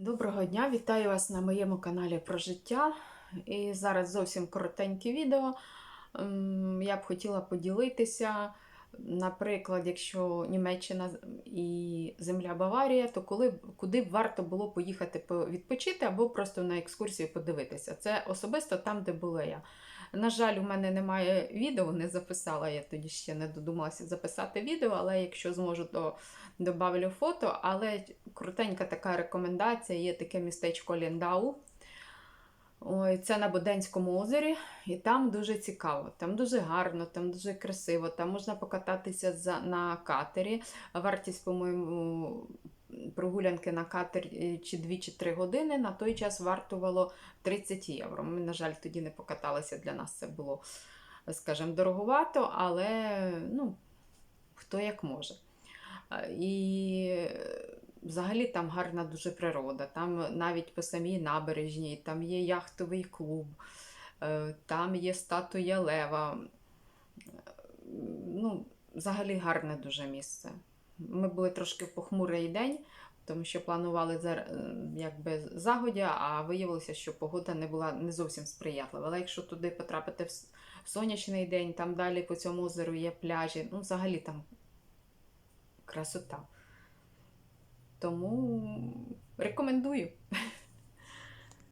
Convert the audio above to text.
Доброго дня, вітаю вас на моєму каналі про життя. І зараз зовсім коротеньке відео. Я б хотіла поділитися. Наприклад, якщо Німеччина і земля Баварія, то коли, куди б варто було поїхати відпочити або просто на екскурсію подивитися. Це особисто там, де була я. На жаль, у мене немає відео, не записала. Я тоді ще не додумалася записати відео, але якщо зможу, то добавлю фото. Але крутенька така рекомендація є таке містечко Ліндау. Ой, це на Боденському озері, і там дуже цікаво, там дуже гарно, там дуже красиво, там можна покататися за, на катері. Вартість, по-моєму, прогулянки на катері чи 2 чи 3 години на той час вартувало 30 євро. Ми, на жаль, тоді не покаталися. Для нас це було, скажімо, дороговато, але ну, хто як може. І е, взагалі там гарна дуже природа. Там навіть по самій набережній, там є яхтовий клуб, е, там є статуя Лева. Е, Ну, взагалі гарне дуже місце. Ми були трошки в похмурий день, тому що планували е, якби загодя, а виявилося, що погода не була не зовсім сприятлива. Але якщо туди потрапити в сонячний день, там далі по цьому озеру є пляжі, ну взагалі там красота. Тому рекомендую.